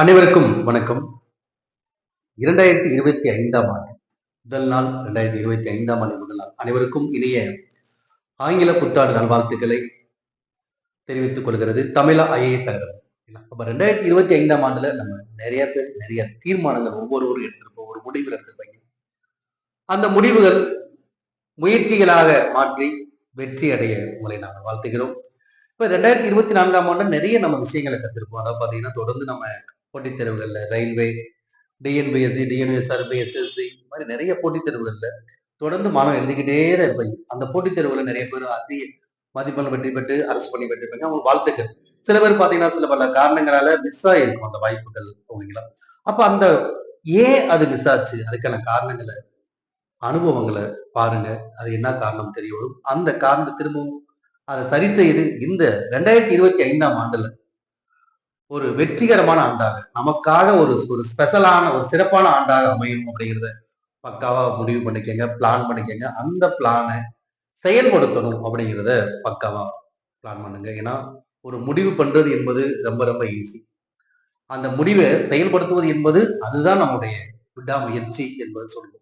அனைவருக்கும் வணக்கம். இரண்டாயிரத்தி இருபத்தி ஐந்தாம் ஆண்டு முதல் நாள் இரண்டாயிரத்தி இருபத்தி ஐந்தாம் ஆண்டு முதல் நாள். அனைவருக்கும் இனிய ஆங்கில புத்தாண்டு நல்வாழ்த்துக்களை தெரிவித்துக் கொள்கிறது தமிழா ஐஏஎஸ் அகாடமி அப்ப ரெண்டாயிரத்தி இருபத்தி ஐந்தாம் ஆண்டுல நம்ம நிறைய பேர் நிறைய தீர்மானங்கள் ஒவ்வொருவரும் எடுத்திருப்போம். ஒரு முடிவுகள் எடுத்திருப்பாங்க. அந்த முடிவுகள் முயற்சிகளாக மாற்றி வெற்றி அடைய உங்களை நாங்கள் வாழ்த்துகிறோம். இப்ப ரெண்டாயிரத்தி இருபத்தி நான்காம் ஆண்டு நிறைய நம்ம விஷயங்களை கத்திருப்போம். அதாவது பாத்தீங்கன்னா தொடர்ந்து நம்ம போட்டித் தேர்வுகள்ல ரயில்வே டிஎன்பிஎஸ்சி டிஎன்எஸ்ஆர்பி எஸ்எஸ்சி இந்த மாதிரி நிறைய போட்டித் தேர்வுகள்ல தொடர்ந்து மாணவன் எழுதிக்கிட்டே தான் இருப்பாங்க அந்த போட்டித் தேர்வுல நிறைய பேர் அதிக மதிப்பெண் வெற்றி பெற்று அரசு பண்ணி பெற்றிருப்பாங்க அவங்க வாழ்த்துக்கள். சில பேர் பாத்தீங்கன்னா சில பல காரணங்களால மிஸ் ஆகிருக்கும் அந்த வாய்ப்புகள் ஓகேங்களா அப்ப அந்த ஏன் அது மிஸ் ஆச்சு அதுக்கான காரணங்களை அனுபவங்களை பாருங்க. அது என்ன காரணம் தெரிய வரும். அந்த காரணத்தை திரும்பவும் அதை சரி செய்து இந்த ரெண்டாயிரத்தி இருபத்தி ஐந்தாம் ஆண்டுல ஒரு வெற்றிகரமான ஆண்டாக நமக்காக ஒரு ஒரு ஸ்பெஷலான ஒரு சிறப்பான ஆண்டாக அமையும் அப்படிங்கிறத பக்காவா முடிவு பண்ணிக்கங்க பிளான் பண்ணிக்கங்க. அந்த பிளானை செயல்படுத்தணும் அப்படிங்கிறத பக்காவா பிளான் பண்ணுங்க. ஏன்னா ஒரு முடிவு பண்றது என்பது ரொம்ப ரொம்ப ஈஸி அந்த முடிவை செயல்படுத்துவது என்பது அதுதான் நம்முடைய விடாமுயற்சி என்பது சொல்லுவோம்.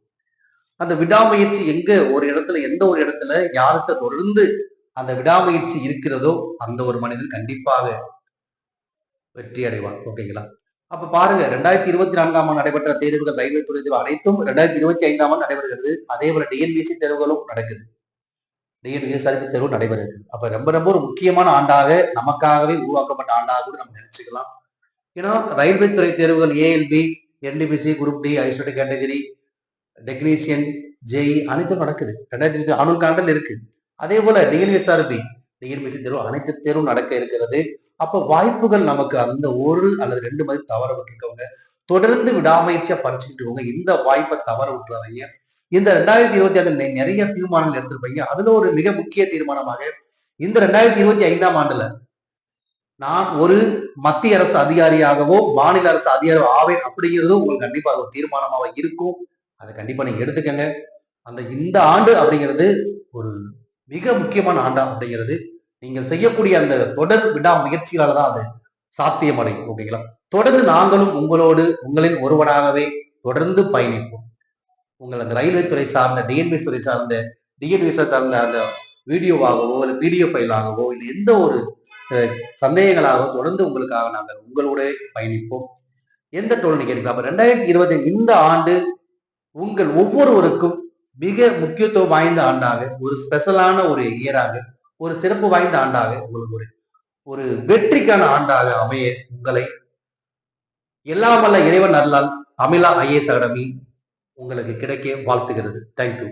அந்த விடாமுயற்சி எங்க ஒரு இடத்துல எந்த ஒரு இடத்துல யாருக்கு தொடர்ந்து அந்த விடாமுயற்சி இருக்கிறதோ அந்த ஒரு மனிதன் கண்டிப்பாக வெற்றி அடைவான் ஓகேங்களா? அப்ப பாருங்க ரெண்டாயிரத்தி இருபத்தி நான்காம் ஆண்டு நடைபெற்ற தேர்வுகள் ரயில்வே துறை தேர்வு அனைத்தும் ரெண்டாயிரத்தி இருபத்தி ஐந்தாம் ஆண்டு நடைபெறுகிறது. அதே போல டிஎன்பிஎஸ்சி தேர்வுகளும் நடக்குது. டிஎன்பிஎஸ்ஆர்பி தேர்வு நடைபெறுது. அப்ப ரொம்ப ரொம்ப ஒரு முக்கியமான ஆண்டாக நமக்காகவே உருவாக்கப்பட்ட ஆண்டாக கூட நம்ம நினைச்சுக்கலாம். ஏன்னா ரயில்வே துறை தேர்வுகள் ஏஎல்பி என்டிபிசி குரூப் டி ஐசோடி கேட்டகரி டெக்னீசியன் ஜேஇ அனைத்தும் நடக்குது. ரெண்டாயிரத்தி இருபத்தி அணுல் காண்டல் இருக்கு. அதே போல டிஎன்எஸ்ஆர்பி டிஎன்பிசி தேர்வு அனைத்து தேர்வும் நடக்க இருக்கிறது. அப்ப வாய்ப்புகள் நமக்கு அந்த ஒரு அல்லது ரெண்டு மதிப்பு தவற விட்டுருக்கவங்க தொடர்ந்து விடாமுயற்சியா படிச்சுக்கிட்டு இந்த வாய்ப்பை தவற விட்டுறாதீங்க. இந்த ரெண்டாயிரத்தி இருபத்தி ஐந்து நிறைய தீர்மானங்கள் எடுத்திருப்பீங்க. அதுல ஒரு மிக முக்கிய தீர்மானமாக இந்த ரெண்டாயிரத்தி இருபத்தி ஐந்தாம் ஆண்டுல நான் ஒரு மத்திய அரசு அதிகாரியாகவோ மாநில அரசு அதிகாரி ஆவேன் அப்படிங்கிறது உங்களுக்கு கண்டிப்பா அது ஒரு தீர்மானமாக இருக்கும். அதை கண்டிப்பா நீங்க எடுத்துக்கங்க. அந்த இந்த ஆண்டு அப்படிங்கிறது ஒரு மிக முக்கியமான ஆண்டா அப்படிங்கிறது நீங்கள் செய்யக்கூடிய அந்த தொடர் விடா முயற்சிகளால தான் அது சாத்தியமடையும் ஓகேங்களா தொடர்ந்து நாங்களும் உங்களோடு உங்களின் ஒருவனாகவே தொடர்ந்து பயணிப்போம். உங்கள் அந்த ரயில்வே துறை சார்ந்த டிஎன்பிஎஸ் துறை சார்ந்த டிஎன்பிஎஸ் சார்ந்த அந்த வீடியோவாகவோ இல்லை வீடியோ ஃபைலாகவோ இல்லை எந்த ஒரு சந்தேகங்களாகவோ தொடர்ந்து உங்களுக்காக நாங்கள் உங்களோட பயணிப்போம். எந்த தோல்வி கேட்கலாம் அப்ப ரெண்டாயிரத்தி இருபத்தி இந்த ஆண்டு உங்கள் ஒவ்வொருவருக்கும் மிக முக்கியத்துவம் வாய்ந்த ஆண்டாக ஒரு ஸ்பெஷலான ஒரு இயராக ஒரு சிறப்பு வாய்ந்த ஆண்டாக உங்களுக்கு ஒரு ஒரு வெற்றிக்கான ஆண்டாக அமைய உங்களை எல்லாமல்ல இறைவன் அருளால் அமிலா ஐஏஎஸ் அகாடமி உங்களுக்கு கிடைக்க வாழ்த்துகிறது. தேங்க்யூ